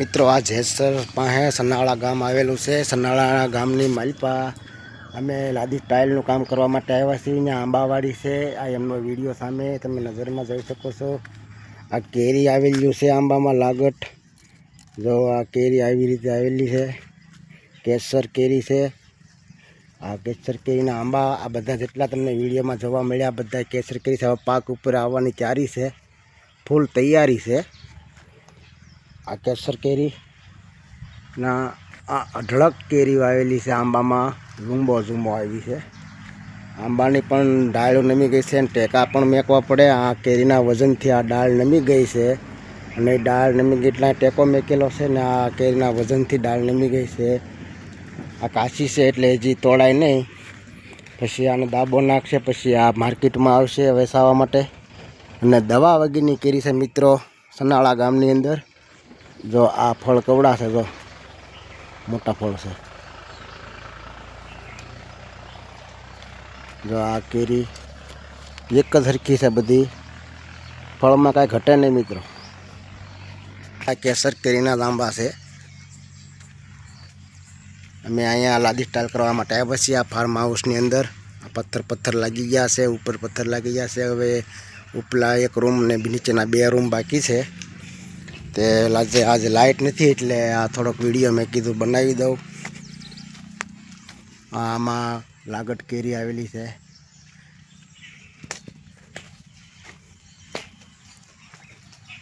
મિત્રો, આ જેસર પાસે સનાળા ગામ આવેલું છે. સનાળા ગામની માલપા અમે લાદી ટાઇલનું કામ કરવા માટે આવ્યા છીએ. અહીંયા આંબાવાડી છે. આ એમનો વીડિયો સામે તમે નજરમાં જોઈ શકો છો. આ કેરી આવેલી છે આંબામાં લાગટ. જો આ કેરી આવી રીતે આવેલી છે. કેસર કેરી છે. આ કેસર કેરીના આંબા આ બધા જેટલા તમને વિડીયોમાં જોવા મળ્યા બધા કેસર કેરી છે. હવે પાક ઉપર આવવાની તૈયારી છે. ફૂલ તૈયારી છે. આ કેસર કેરી ના, આ અઢળક કેરી આવેલી છે આંબામાં. ઝુંબો ઝુંબો આવી છે. આંબાની પણ ડાળો નમી ગઈ છે અને ટેકા પણ મેકવા પડે. આ કેરીના વજનથી આ ડાળ નમી ગઈ છે અને ડાળ નમી એટલે ટેકો મેકેલો છે ને આ કેરીના વજનથી ડાળ નમી ગઈ છે. આ કાચી છે એટલે હજી તોડાય નહીં. પછી આને દાબો નાખશે, પછી આ માર્કેટમાં આવશે વેચાવા માટે. અને દવા વગરની કેરી છે મિત્રો, સનાળા ગામની અંદર. જો આ ફળ કવડા છે, જો મોટા ફળ છે. જો આ કેરી એક જ હરખી છે બધી. ફળમાં કાંઈ ઘટે નહીં મિત્રો. આ કેસર કેરીના લાંબા છે. અમે અહીંયા લાદી સ્ટાઇલ કરવા માટે આવ્યા છીએ આ ફાર્મ હાઉસની અંદર. પથ્થર પથ્થર લાગી ગયા છે, ઉપર પથ્થર લાગી ગયા છે. હવે ઉપલા એક રૂમ ને નીચેના બે રૂમ બાકી છે. તે આજે આજે લાઇટ નથી એટલે આ થોડોક વીડિયો મેં કીધું બનાવી દઉં. આમાં લાગટ કેરી આવેલી છે.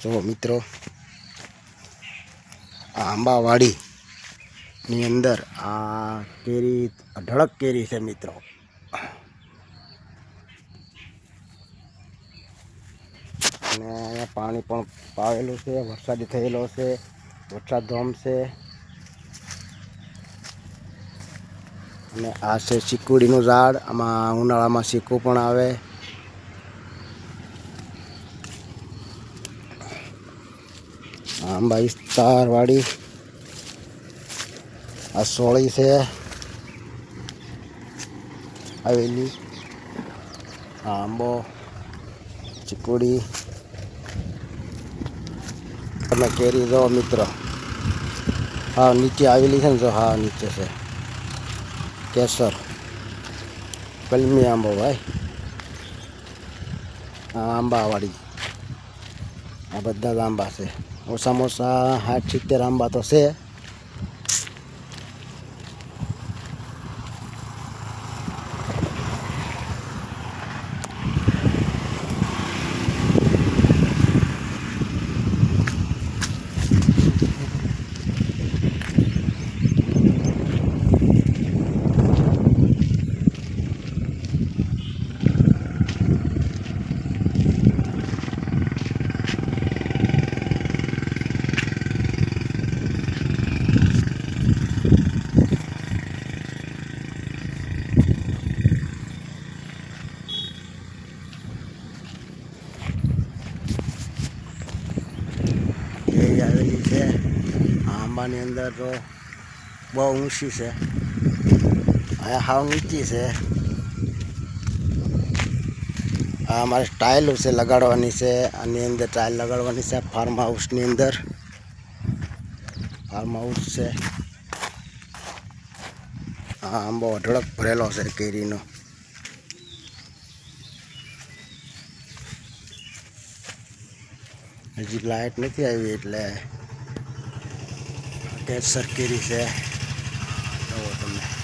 જુઓ મિત્રો, આ આંબાવાડીની અંદર આ કેરી અઢળક કેરી છે મિત્રો. અને અહીંયા પાણી પણ પાવેલું છે, વરસાદ થયેલો છે, વરસાદ ધોમ છે. અને આ છે ચીકુડીનું ઝાડ, આમાં ઉનાળામાં ચીકુ પણ આવે. આંબા વિસ્તારવાળી આ સોળી છે. આવેલી આંબો ચીકુડી તમે કેરી જો મિત્રો. હા, નીચે આવેલી છે ને જો, હા, નીચે છે. કેસર. કલમી આંબો ભાઈ. આંબાવાળી. આ બધા જ આંબા છે. ઓછામાં ઓછા સાઠ સિત્તેર આંબા તો છે કેરી આવેલી છે આ આંબાની અંદર તો બહુ ઊંચી છે. અહીંયા હાવ નીચી છે. આ અમારે ટાઇલ છે લગાડવાની છે. આની અંદર ટાઇલ લગાડવાની છે. ફાર્મ હાઉસની અંદર. ફાર્મ હાઉસ છે. આ આંબો અઢળક ભરેલો છે કેરીનો. હજી લાઇટ નથી આવી એટલે કેસર કેરી છે જુઓ તમે